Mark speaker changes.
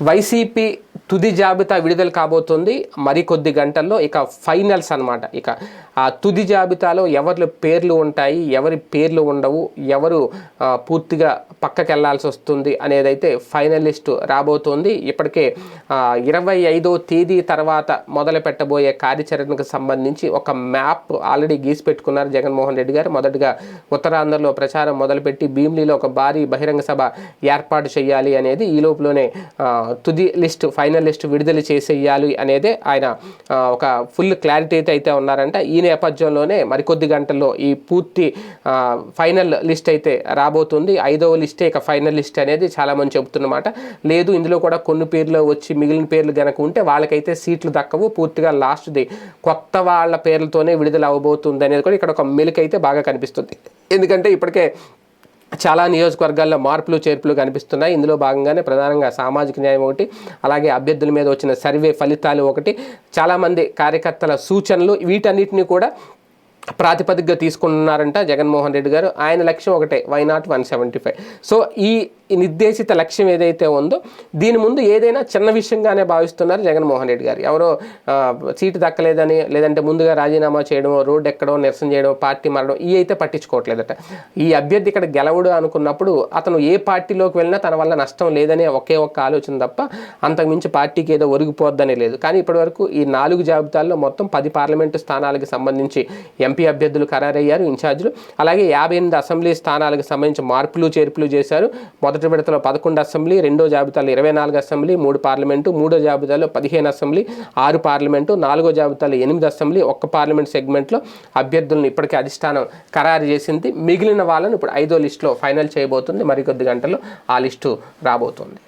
Speaker 1: YCP తుది జాబితా విడుదల కాబోతుంది. మరికొద్ది గంటల్లో ఇక ఫైనల్స్ అన్నమాట. ఇక ఆ తుది జాబితాలో ఎవరి పేర్లు ఉంటాయి ఎవరి పేర్లు ఉండవు ఎవరు పూర్తిగా పక్కకి వెళ్ళాల్సి వస్తుంది అనేదైతే ఫైనలిస్ట్ రాబోతోంది. ఇప్పటికే ఇరవై ఐదో తేదీ తర్వాత మొదలు పెట్టబోయే కార్యాచరణకు సంబంధించి ఒక మ్యాప్ ఆల్రెడీ గీసి పెట్టుకున్నారు జగన్మోహన్ రెడ్డి గారు. మొదటగా ఉత్తరాంధ్రలో ప్రచారం మొదలుపెట్టి భీమిలీలో ఒక భారీ బహిరంగ సభ ఏర్పాటు చేయాలి అనేది ఈ లోపులోనే తుది లిస్ట్ ఫైనల్ లిస్ట్ విడుదల చేసేయాలి అనేదే ఆయన ఒక ఫుల్ క్లారిటీ అయితే ఉన్నారంట. ఈ నేపథ్యంలోనే మరికొద్ది గంటల్లో ఈ పూర్తి ఫైనల్ లిస్ట్ అయితే రాబోతుంది. ఐదవ లిస్టే ఇక ఫైనల్ లిస్ట్ అనేది చాలా మంది చెబుతున్నమాట. లేదు ఇందులో కూడా కొన్ని పేర్లు వచ్చి మిగిలిన పేర్లు కనుక ఉంటే వాళ్ళకైతే సీట్లు దక్కవు. పూర్తిగా లాస్ట్ది కొత్త వాళ్ళ పేర్లతోనే విడుదల అవ్వబోతుంది అనేది కూడా ఇక్కడ ఒక మెలిక అయితే బాగా కనిపిస్తుంది. ఎందుకంటే ఇప్పటికే చాలా నియోజకవర్గాల్లో మార్పులు చేర్పులు కనిపిస్తున్నాయి. ఇందులో భాగంగానే ప్రధానంగా సామాజిక న్యాయం ఒకటి అలాగే అభ్యర్థుల మీద వచ్చిన సర్వే ఫలితాలు ఒకటి. చాలామంది కార్యకర్తల సూచనలు వీటన్నిటిని కూడా ప్రాతిపదికగా తీసుకున్నారంట జగన్మోహన్ రెడ్డి గారు. ఆయన లక్ష్యం ఒకటే why not one seventy five so ఈ నిర్దేశిత లక్ష్యం ఏదైతే ఉందో దీని ముందు ఏదైనా చిన్న విషయంగానే భావిస్తున్నారు జగన్మోహన్ రెడ్డి గారు. ఎవరో సీటు దక్కలేదని లేదంటే ముందుగా రాజీనామా చేయడం రోడ్డు ఎక్కడో నిరసన చేయడం పార్టీ మారడం ఈ అయితే పట్టించుకోవట్లేదట. ఈ అభ్యర్థి ఇక్కడ గెలవడు అనుకున్నప్పుడు అతను ఏ పార్టీలోకి వెళ్ళినా తన వల్ల నష్టం లేదనే ఒకే ఒక్క ఆలోచన తప్ప అంతకుమించి పార్టీకి ఏదో ఒరిగిపోద్దని లేదు. కానీ ఇప్పటివరకు ఈ నాలుగు జాబితాల్లో మొత్తం పది పార్లమెంటు స్థానాలకు సంబంధించి ఎంపీ అభ్యర్థులు ఖరారయ్యారు ఇన్ఛార్జీలు. అలాగే యాభై ఎనిమిది అసెంబ్లీ స్థానాలకు సంబంధించి మార్పులు చేర్పులు చేశారు. మొదటి విడతలో పదకొండు అసెంబ్లీ రెండో జాబితాలో ఇరవై నాలుగు అసెంబ్లీ మూడు పార్లమెంటు మూడో జాబితాలో పదిహేను అసెంబ్లీ ఆరు పార్లమెంటు నాలుగో జాబితాలో ఎనిమిది అసెంబ్లీ ఒక్క పార్లమెంట్ సెగ్మెంట్లో అభ్యర్థులను ఇప్పటికే అధిష్టానం ఖరారు చేసింది. మిగిలిన వాళ్ళను ఇప్పుడు ఐదో లిస్టులో ఫైనల్ చేయబోతుంది. మరికొద్ది గంటల్లో ఆ లిస్టు రాబోతుంది.